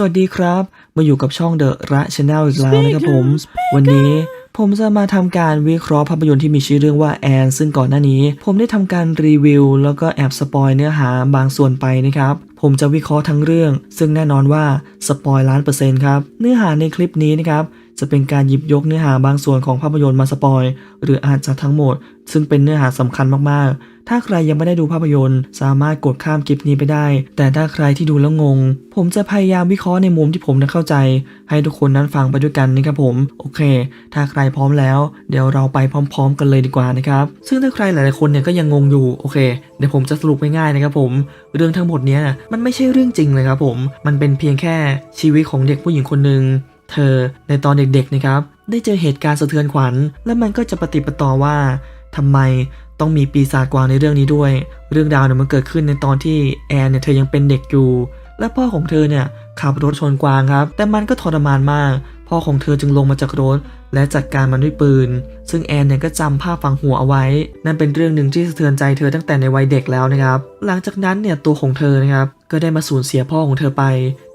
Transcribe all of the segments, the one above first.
สวัสดีครับ มาอยู่กับช่องเดอะระช n แนลอีกแล้วนะครับผม วันนี้ผมจะมาทำการวิเคราะห์ภาพยนตร์ที่มีชื่อเรื่องว่าแอนซึ่งก่อนหน้านี้ ผมได้ทำการรีวิว แล้วก็แอบสปอยเนื้อหาบางส่วนไปนะครับ ผมจะวิเคราะห์ทั้งเรื่อง ซึ่งแน่นอนว่าสปอยล้านเปอร์เซ็นต์ครับ เนื้อหาในคลิปนี้นะครับ จะเป็นการหยิบยกเนื้อหาบางส่วนของภาพยนตร์มาสปอย หรืออาจจะทั้งหมด ซึ่งเป็นเนื้อหาสำคัญมากๆ ถ้าใครยังไม่ได้ดูภาพยนตร์ สามารถกดข้ามคลิปนี้ไปได้ แต่ถ้าใครที่ดูแล้วงง ผมจะพยายามวิเคราะห์ในมุมที่ผมนั้นเข้าใจ ให้ทุกคนนั้นฟังไปด้วยกันนะครับผม โอเค ถ้าใครพร้อมแล้ว เดี๋ยวเราไปพร้อม ๆ กันเลยดีกว่านะครับ ซึ่งถ้าใครหลายๆคนเนี่ยก็ยังงงอยู่ โอเค เดี๋ยวผมจะสรุปง่ายๆนะครับผม เรื่องทั้งหมดเนี้ยมันไม่ใช่เรื่องจริงเลยครับผม มันเป็นเพียงแค่ชีวิตของเด็กผู้หญิงคนหนึ่ง เธอในตอนเด็กๆนะครับได้เจอเหตุการณ์สะเทือนขวัญ และมันก็จะปฏิปต่อว่าทำไมต้องมีปีศาจกวางในเรื่องนี้ด้วย เรื่องราวเนี่ยมันเกิดขึ้นในตอนที่แอนเนี่ยเธอยังเป็นเด็กอยู่ และพ่อของเธอเนี่ยขับรถชนกวางครับ แต่มันก็ทรมานมาก พ่อของเธอจึงลงมาจากรถ และจัดการมันด้วยปืน ซึ่งแอนเนี่ยก็จำภาพฝังหัวเอาไว้ นั่นเป็นเรื่องหนึ่งที่สะเทือนใจเธอตั้งแต่ในวัยเด็กแล้วนะครับ หลังจากนั้นเนี่ยตัวของเธอนะครับก็ได้มาสูญเสียพ่อของเธอไป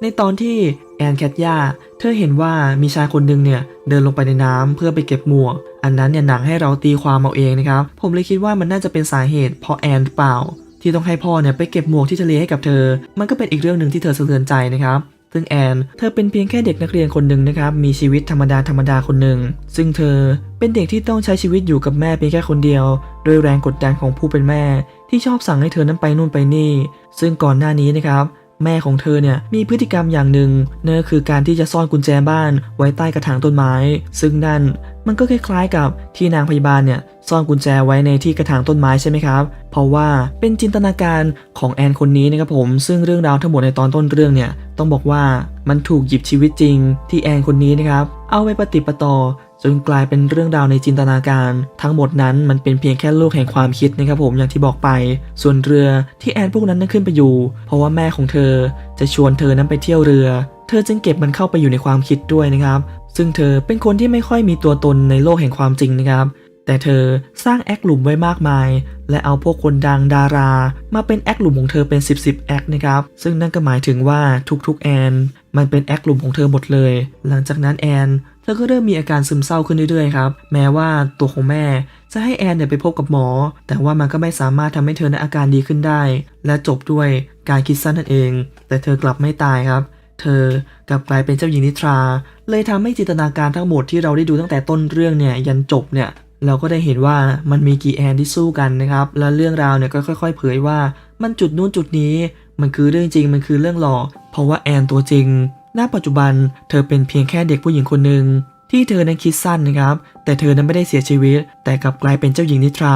ในตอนที่ แอนแคทย่าเธอเห็นว่ามีชายคนหนึ่งเนี่ยเดินลงไปในน้ำเพื่อไปเก็บหมวก อันนั้นเนี่ยหนังให้เราตีความเอาเองนะครับ ผมเลยคิดว่ามันน่าจะเป็นสาเหตุเพราะแอนหรือเปล่า ที่ต้องให้พ่อเนี่ยไปเก็บหมวกที่ทะเลให้กับเธอ มันก็เป็นอีกเรื่องหนึ่งที่เธอสะเทือนใจนะครับซึ่งแอน เธอเป็นเพียงแค่เด็กนักเรียนคนหนึ่งนะครับ มีชีวิตธรรมดาธรรมดาคนหนึ่ง ซึ่งเธอเป็นเด็กที่ต้องใช้ชีวิตอยู่กับแม่เพียงแค่คนเดียวโดยแรงกดดันของผู้เป็นแม่ ที่ชอบสั่งให้เธอนั้นไปนู่นไปนี่ ซึ่งก่อนหน้านี้นะครับ แม่ของเธอเนี่ยมีพฤติกรรมอย่างหนึ่งนั่นก็คือการที่จะซ่อนกุญแจบ้านไว้ใต้กระถางต้นไม้ ซึ่งนั่นมันก็คล้ายๆกับที่นางพยาบาลเนี่ยซ่อนกุญแจไว้ในที่กระถางต้นไม้ใช่ไหมครับ เพราะว่าเป็นจินตนาการของแอนคนนี้นะครับผม ซึ่งเรื่องราวทั้งหมดในตอนต้นเรื่องเนี่ยต้องบอกว่ามันถูกหยิบชีวิตจริงที่แอนคนนี้นะครับ เอาไปปฏิปต่อ จนกลายเป็นเรื่องราวในจินตนาการ ทั้งหมดนั้นมันเป็นเพียงแค่โลกแห่งความคิดนะครับผมอย่างที่บอกไป ส่วนเรือที่แอนพวกนั้นนั้นขึ้นไปอยู่ เพราะว่าแม่ของเธอจะชวนเธอนั้นไปเที่ยวเรือ เธอจึงเก็บมันเข้าไปอยู่ในความคิดด้วยนะครับ ซึ่งเธอเป็นคนที่ไม่ค่อยมีตัวตนในโลกแห่งความจริงนะครับแต่เธอสร้างแอคหลุมไว้มากมาย และเอาพวกคนดังดารา มาเป็นแอคหลุมของเธอเป็น 10บสแอคนะครับ ซึ่งนั่นก็หมายถึงว่าทุกๆแอน มันเป็นแอคหลุมของเธอหมดเลย หลังจากนั้นแอน เธอก็เริ่มมีอาการซึมเศร้าขึ้นเรื่อยๆครับ แม้ว่าตัวของแม่จะให้แอนเนี่ยไปพบกับหมอ แต่ว่ามันก็ไม่สามารถทำให้เธอนั้นอาการดีขึ้นได้ และจบด้วยการคิดสั้นนั่นเอง แต่เธอกลับไม่ตายครับ เธอกลับกลายเป็นเจ้าหญิงนิทรา เลยทำให้จินตนาการทั้งหมดที่เราได้ดูตั้งแต่ต้นเรื่องเนี่ยยันจบเนี่ยเราก็ได้เห็นว่ามันมีกี่แอนที่สู้กันนะครับ แล้วเรื่องราวเนี่ยก็ค่อย ๆ เผยว่า มันจุดนู้นจุดนี้ มันคือเรื่องจริง มันคือเรื่องหลอก เพราะว่าแอนตัวจริง ณปัจจุบันเธอเป็นเพียงแค่เด็กผู้หญิงคนหนึ่งที่เธอนั้นคิดสั้นนะครับ แต่เธอนั้นไม่ได้เสียชีวิต แต่กลับกลายเป็นเจ้าหญิงนิทรา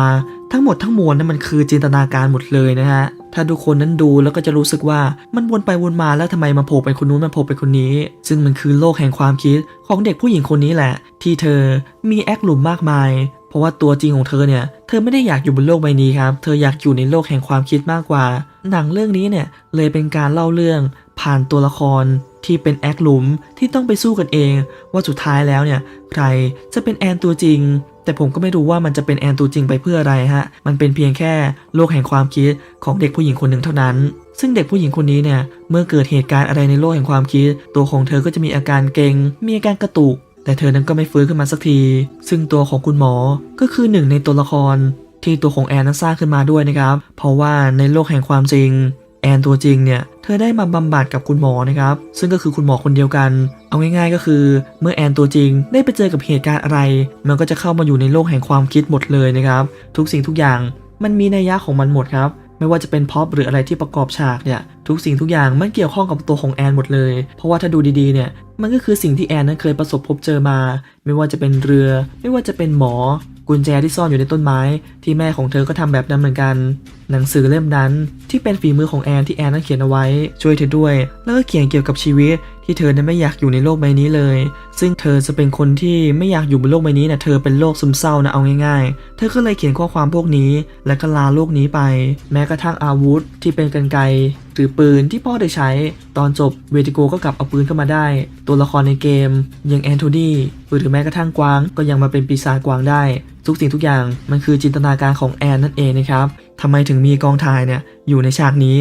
ทั้งหมดทั้งมวลนั้นมันคือจินตนาการหมดเลยนะฮะถ้าทุกคนนั้นดูแล้วก็จะรู้สึกว่ามันวนไปวนมาแล้วทำไมมาโผล่ไปคนนู้นมาโผล่ไปคนนี้ ซึ่งมันคือโลกแห่งความคิดของเด็กผู้หญิงคนนี้แหละ ที่เธอมีแอคหลุมมากมาย เพราะว่าตัวจริงของเธอเนี่ย เธอไม่ได้อยากอยู่บนโลกใบนี้ครับ เธออยากอยู่ในโลกแห่งความคิดมากกว่า หนังเรื่องนี้เนี่ยเลยเป็นการเล่าเรื่อง ผ่านตัวละครที่เป็นแอคหลุมที่ต้องไปสู้กันเอง ว่าสุดท้ายแล้วเนี่ยใครจะเป็นแอนตัวจริง แต่ผมก็ไม่รู้ว่ามันจะเป็นแอนตัวจริงไปเพื่ออะไรฮะ มันเป็นเพียงแค่โลกแห่งความคิดของเด็กผู้หญิงคนหนึ่งเท่านั้น ซึ่งเด็กผู้หญิงคนนี้เนี่ยเมื่อเกิดเหตุการณ์อะไรในโลกแห่งความคิด ตัวของเธอก็จะมีอาการเกร็งมีอาการกระตุก แต่เธอนั้นก็ไม่ฟื้นขึ้นมาสักที ซึ่งตัวของคุณหมอก็คือหนึ่งในตัวละครที่ตัวของแอนนั้นสร้างขึ้นมาด้วยนะครับ เพราะว่าในโลกแห่งความจริง อนตัวจริงเนี่ยเธอได้มาบำบัดกับคุณหมอนะครับ ซึ่งก็คือคุณหมอคนเดียวกัน เอาง่ายๆก็คือ เมื่อแอนตัวจริง ได้ไปเจอกับเหตุการณ์อะไร มันก็จะเข้ามาอยู่ในโลกแห่งความคิดหมดเลยนะครับ ทุกสิ่งทุกอย่างมันมีนัยยะของมันหมดครับไม่ว่าจะเป็นพ็อปหรืออะไรที่ประกอบฉากเนี่ยทุกสิ่งทุกอย่างมันเกี่ยวข้องกับตัวของแอนหมดเลย เพราะว่าถ้าดูดีๆเนี่ยมันก็คือสิ่งที่แอนนั้นเคยประสบพบเจอมา ไม่ว่าจะเป็นเรือ ไม่ว่าจะเป็นหมอ กุญแจที่ซ่อนอยู่ในต้นไม้ ที่แม่ของเธอก็ทำแบบนั้นเหมือนกัน หนังสือเล่มนั้น ที่เป็นฝีมือของแอนที่แอนนั้นเขียนเอาไว้ช่วยเธอด้วย แล้วก็เขียนเกี่ยวกับชีวิต ที่เธอนั้นไม่อยากอยู่ในโลกใบนี้เลย ซึ่งเธอจะเป็นคนที่ไม่อยากอยู่บนโลกใบนี้นะเธอเป็นโรคซึมเศร้านะเอาง่ายๆ เธอก็เลยเขียนข้อความพวกนี้ และก็ลาโลกนี้ไป แม้กระทั่งอาวุธที่เป็นกรรไกรหรือปืนที่พ่อได้ใช้ ตอนจบเวติโกก็กลับเอาปืนเข้ามาได้ ตัวละครในเกมอย่างแอนโทนีหรือแม้กระทั่งกวางก็ยังมาเป็นปีศาจกวางได้ ทุกสิ่งทุกอย่างมันคือจินตนาการของแอนนั่นเองนะครับทำไมถึงมีกองถ่ายเนี่ยอยู่ในฉากนี้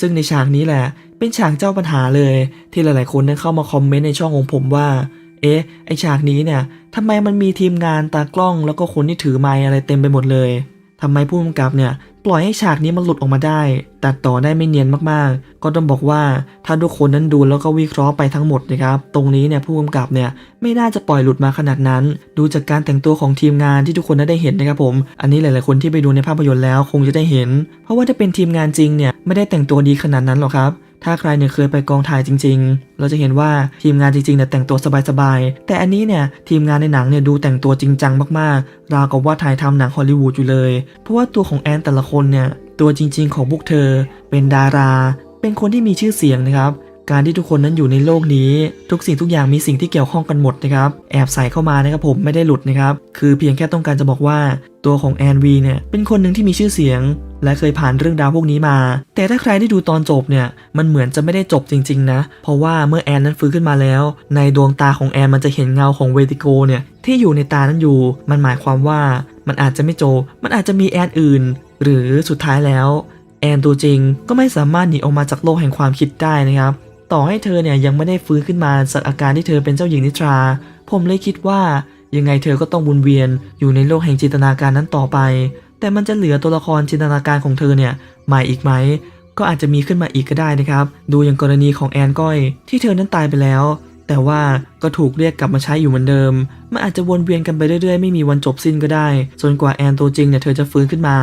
ซึ่งในฉากนี้แหละ เป็นฉากเจ้าปัญหาเลย ที่หลายๆคนได้เข้ามาคอมเมนต์ในช่องของผมว่า เอ๊ะ ไอฉากนี้เนี่ยทำไมมันมีทีมงานตากล้องแล้วก็คนที่ถือไมค์อะไรเต็มไปหมดเลยทำไมผู้กำกับเนี่ย ปล่อยให้ฉากนี้มันหลุดออกมาได้ ตัดต่อได้ไม่เนียนมากๆ ก็ต้องบอกว่าถ้าทุกคนนั้นดูแล้วก็วิเคราะห์ไปทั้งหมดนะครับ ตรงนี้เนี่ยผู้กำกับเนี่ยไม่น่าจะปล่อยหลุดมาขนาดนั้น ดูจากการแต่งตัวของทีมงานที่ทุกคนได้เห็นนะครับผม อันนี้หลายๆคนที่ไปดูในภาพยนตร์แล้วคงจะได้เห็น เพราะว่าถ้าเป็นทีมงานจริงเนี่ยไม่ได้แต่งตัวดีขนาดนั้นหรอกครับถ้าใครเนี่ยเคยไปกองถ่ายจริง ๆ เราจะเห็นว่าทีมงานจริงๆเนี่ยแต่งตัวสบายๆ แต่อันนี้เนี่ยทีมงานในหนังเนี่ยดูแต่งตัวจริงจังมากๆ ราวกับว่าถ่ายทำหนังฮอลลีวูดอยู่เลย เพราะว่าตัวของแอนแต่ละคนเนี่ยตัวจริง ๆ ของพวกเธอ เป็นดารา เป็นคนที่มีชื่อเสียงนะครับ การที่ทุกคนนั้นอยู่ในโลกนี้ ทุกสิ่งทุกอย่างมีสิ่งที่เกี่ยวข้องกันหมดนะครับแอบใส่เข้ามานะครับผมไม่ได้หลุดนะครับคือเพียงแค่ต้องการจะบอกว่าตัวของแอนวีเนี่ยเป็นคนหนึ่งที่มีชื่อเสียง และเคยผ่านเรื่องราวพวกนี้มา แต่ถ้าใครได้ดูตอนจบเนี่ยมันเหมือนจะไม่ได้จบจริง ๆ นะ เพราะว่าเมื่อแอนนั้นฟื้นขึ้นมาแล้ว ในดวงตาของแอนมันจะเห็นเงาของเวติโกเนี่ยที่อยู่ในตานั้นอยู่ มันหมายความว่ามันอาจจะไม่จบ มันอาจจะมีแอนอื่น หรือสุดท้ายแล้วแอนตัวจริงก็ไม่สามารถหนีออกมาจากโลกแห่งความคิดได้นะครับ ต่อให้เธอเนี่ยยังไม่ได้ฟื้นขึ้นมาจากอาการที่เธอเป็นเจ้าหญิงนิทรา ผมเลยคิดว่ายังไงเธอก็ต้องวนเวียนอยู่ในโลกแห่งจินตนาการนั้นต่อไป แต่มันจะเหลือตัวละครจินตนาการของเธอเนี่ยใหม่อีกไหม ก็อาจจะมีขึ้นมาอีกก็ได้นะครับ ดูอย่างกรณีของแอนก้อย ที่เธอนั้นตายไปแล้ว แต่ว่าก็ถูกเรียกกลับมาใช้อยู่เหมือนเดิม มันอาจจะวนเวียนกันไปเรื่อยๆ ไม่มีวันจบสิ้นก็ได้ จนกว่าแอนตัวจริงเนี่ยเธอจะฟื้นขึ้นมา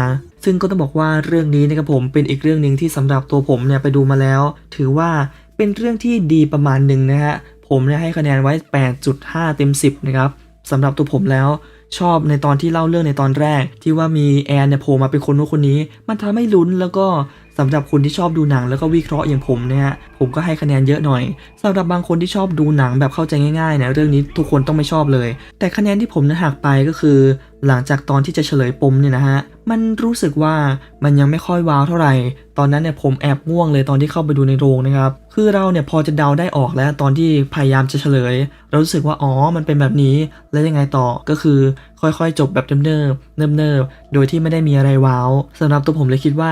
ซึ่งก็ต้องบอกว่าเรื่องนี้นะครับผมเป็นอีกเรื่องหนึ่งที่สำหรับตัวผมเนี่ยไปดูมาแล้ว ถือว่าเป็นเรื่องที่ดีประมาณหนึ่งนะฮะ ผมเนี่ยให้คะแนนไว้ 8.5 เต็ม 10 นะครับสำหรับตัวผมแล้ว ชอบในตอนที่เล่าเรื่องในตอนแรก ที่ว่ามีแอนเนี่ยโผล่มาเป็นคนนู้นคนนี้ มันทำให้ลุ้นแล้วก็สำหรับคนที่ชอบดูหนังแล้วก็วิเคราะห์อย่างผมเนี่ยฮะผมก็ให้คะแนนเยอะหน่อยสำหรับบางคนที่ชอบดูหนังแบบเข้าใจง่ายๆเนี่ยเรื่องนี้ทุกคนต้องไม่ชอบเลย แต่คะแนนที่ผมนั้นหักไปก็คือ หลังจากตอนที่จะเฉลยปมเนี่ยนะฮะมันรู้สึกว่ามันยังไม่ค่อยว้าวเท่าไหร่ ตอนนั้นเนี่ยผมแอบง่วงเลยตอนที่เข้าไปดูในโรงนะครับ คือเราเนี่ยพอจะเดาได้ออกแล้วตอนที่พยายามจะเฉลย เรารู้สึกว่าอ๋อมันเป็นแบบนี้แล้วยังไงต่อก็คือค่อยๆ จบแบบเนิบๆเนิบๆโดยที่ไม่ได้มีอะไรว้าวสำหรับตัวผมเลยคิดว่า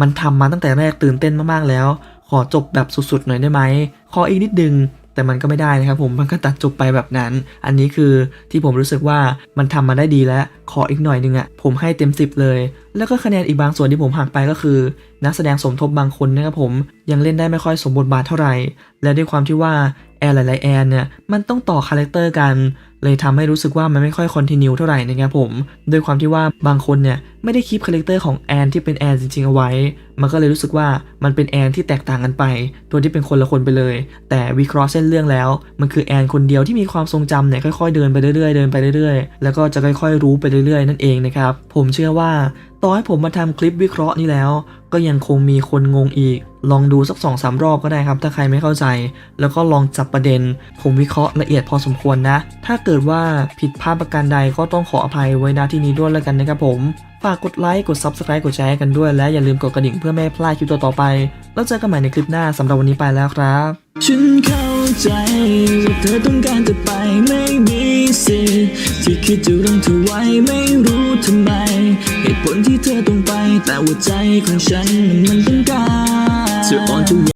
มันทำมาตั้งแต่แรกตื่นเต้นมากๆแล้ว ขอจบแบบสุดๆหน่อยได้ไหมขออีกนิดนึงแต่มันก็ไม่ได้นะครับผมมันก็ตัดจบไปแบบนั้น อันนี้คือที่ผมรู้สึกว่ามันทำมาได้ดีแล้ว ขออีกหน่อยนึงอะ่ะ ผมให้เต็ม 10 เลย แล้วก็คะแนนอีกบางส่วนที่ผมหักไปก็คือ นักแสดงสมทบบางคนนะครับผมยังเล่นได้ไม่ค่อยสมบทบาทเท่าไหร่ และด้วยความที่ว่าแอร์หลายๆแอนเนี่ยมันต้องต่อคาแรคเตอร์กัน เลยทำให้รู้สึกว่ามันไม่ค่อยคอนติเนียเท่าไหร่นะครับผมด้วยความที่ว่าบางคนเนี่ยไม่ได้คีปคาแรคเตอร์ของแอนที่เป็นแอนจริงๆเอาไว้ มันก็เลยรู้สึกว่ามันเป็นแอนที่แตกต่างกันไป ตัวที่เป็นคนละคนไปเลย แต่วิเคราะห์เส้นเรื่องแล้ว มันคือแอนคนเดียวที่มีความทรงจำเนี่ยค่อยๆเดินไปเรื่อยๆเดินไปเรื่อยๆ แล้วก็จะค่อยๆรู้ไปเรื่อยๆ นั่นเองนะครับผมเชื่อว่าต่อให้ผมมาทำคลิปวิเคราะห์นี้แล้ว ก็ยังคงมีคนงงอีก ลองดูสักสองสามรอบก็ได้ครับ ถ้าใครไม่เข้าใจ แล้วก็ลองจับประเด็น ผมวิเคราะห์ละเอียดพอสมควรนะ ถ้าเกิดว่าผิดพลาดประการใดก็ต้องขออภัยไว้ณที่นี้ด้วยแล้วกันนะครับผมากกดไลค์กด Subscribe กดแชร์กันด้วย และอย่าลืมกดกระดิ่งเพื่อไม่พลาดคลิปต่อๆไป แล้วเจอกันใหม่ในคลิปหน้าสำหรับวันนี้ไปแล้วครับ ฉันเข้าใจว่าเธอต้องการจะไปไม่มีสิทธิ์ที่คิดจะรังเธอไว้ไม่รู้ทำไม เหตุผลที่เธอต้องไปแต่ว่าใจของฉันมันต้องการจะอ่อนจะ